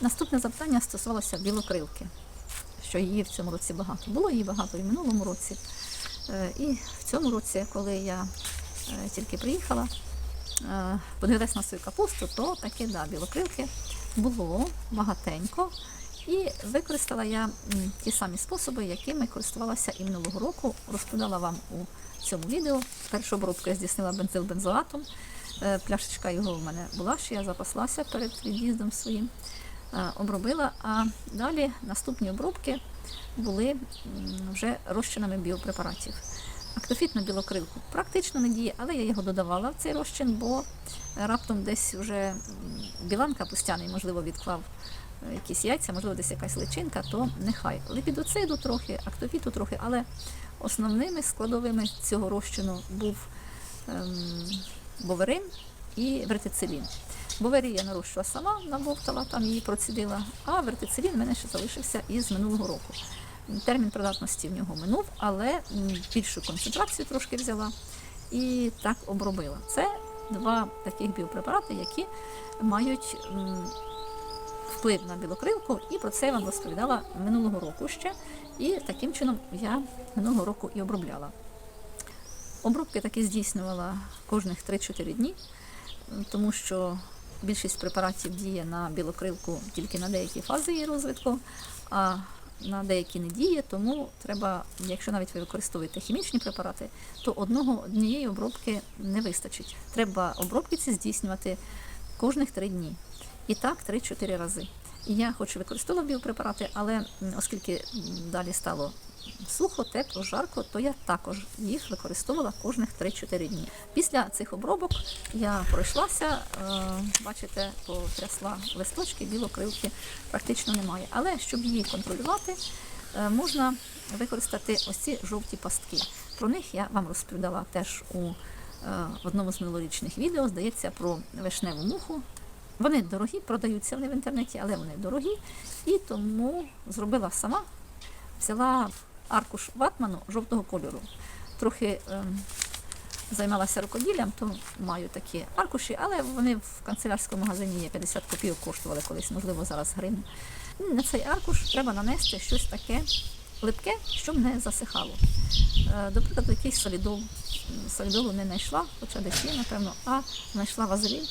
Наступне запитання стосувалося білокрилки, що її в цьому році багато. Було її багато і в минулому році. Е, І в цьому році, коли я е, тільки приїхала, е, подивилась на свою капусту, то таки да, білокрилки було багатенько. І використала я ті самі способи, якими користувалася і минулого року. Розповідала вам у цьому відео. Першу обробку я здійснила бензилбензоатом. Пляшечка його в мене була, що я запаслася перед від'їздом своїм. Е, Обробила, а далі наступні обробки були вже розчинами біопрепаратів. Актофіт на білокрилку практично не діє, але я його додавала в цей розчин, бо раптом десь вже м, білан капустяний, можливо, відклав е, якісь яйця, можливо, десь якась личинка, то нехай. Ліпідоциду трохи, актофіту трохи, але основними складовими цього розчину був ем, боверин і вертицилін. Боверію я нарощувала сама, набовтала, там її процідила, а вертицилін в мене ще залишився із минулого року. Термін придатності в нього минув, але більшу концентрацію трошки взяла і так обробила. Це два таких біопрепарати, які мають вплив на білокрилку, і про це я вам розповідала минулого року ще. І таким чином я минулого року і обробляла. Обробки таки здійснювала кожних 3-4 дні, тому що більшість препаратів діє на білокрилку тільки на деякі фази її розвитку, а на деякі не діє, тому треба, якщо навіть ви використовуєте хімічні препарати, то одного однієї обробки не вистачить. Треба обробки ці здійснювати кожних три дні. І так 3-4 рази. Я хоч використовувала біопрепарати, але оскільки далі стало сухо, тепло, жарко, то я також їх використовувала кожних 3-4 дні. Після цих обробок я пройшлася, е, бачите, потрясла листочки, білокрилки практично немає. Але щоб її контролювати, е, можна використати ось ці жовті пастки. Про них я вам розповідала теж у е, одному з минулорічних відео, здається, про вишневу муху. Вони дорогі, продаються вони в інтернеті, але вони дорогі. І тому зробила сама, взяла аркуш ватману жовтого кольору. Трохи ем, займалася рукоділлям, то маю такі аркуші, але вони в канцелярському магазині є 50 копійок коштували колись, можливо, зараз гривню. На цей аркуш треба нанести щось таке липке, щоб не засихало. Е, До прикладу, якийсь солідол. Солідолу не знайшла, хоча десь є, напевно, а знайшла вазелін.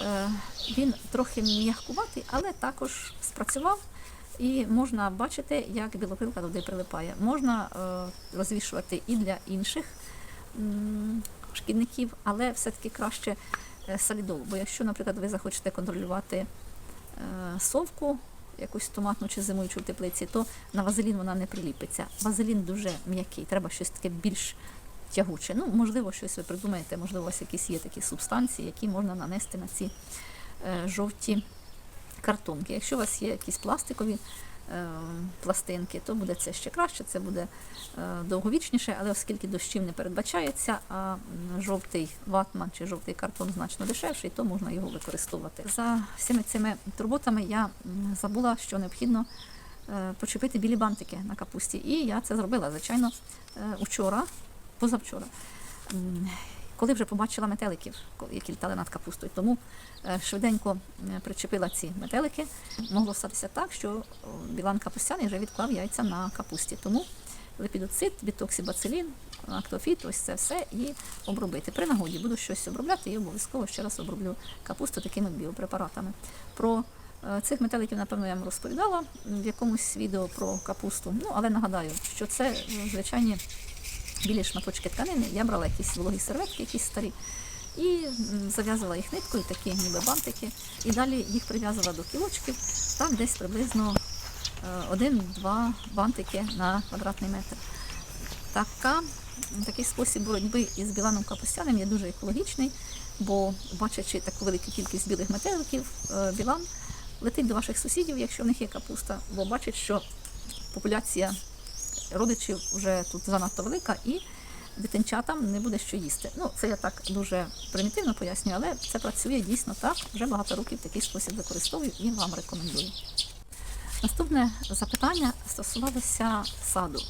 Е, Він трохи м'якуватий, але також спрацював. І можна бачити, як білокрилка туди прилипає. Можна е, розвішувати і для інших шкідників, але все-таки краще е, солідол. Бо якщо, наприклад, ви захочете контролювати совку, якусь томатну чи зимуючу в теплиці, то на вазелін вона не приліпиться. Вазелін дуже м'який, треба щось таке більш тягуче. Ну, можливо, щось ви придумаєте, можливо, у вас якісь є такі субстанції, які можна нанести на ці е, жовті картонки. Якщо у вас є якісь пластикові е, пластинки, то буде це ще краще, це буде е, довговічніше, але оскільки дощів не передбачається, а жовтий ватман чи жовтий картон значно дешевший, то можна його використовувати. За всіми цими турботами я забула, що необхідно почепити білі бантики на капусті. І я це зробила, звичайно, учора, позавчора. Коли вже побачила метеликів, які літали над капустою, тому е, швиденько е, причепила ці метелики. Могло статися так, що білан капустяний вже відклав яйця на капусті. Тому лепідоцит, бітоксибацилін, актофіт, ось це все і обробити. При нагоді буду щось обробляти і обов'язково ще раз оброблю капусту такими біопрепаратами. Про е, цих метеликів, напевно, я вам розповідала в якомусь відео про капусту. Ну, але нагадаю, що це е, звичайні білі шматочки тканини. Я брала якісь вологі серветки, якісь старі, і зав'язувала їх ниткою, такі ніби бантики, і далі їх прив'язувала до кілочків, там десь приблизно е, один-два бантики на квадратний метр. Така, такий спосіб боротьби із біланом капустяним є дуже екологічний, бо бачачи таку велику кількість білих метеликів, е, білан летить до ваших сусідів, якщо в них є капуста, бо бачить, що популяція родичів вже тут занадто велика і дитинчатам не буде що їсти. Ну, це я так дуже примітивно пояснюю, але це працює дійсно так. Вже багато років такий спосіб використовую і вам рекомендую. Наступне запитання стосувалося саду.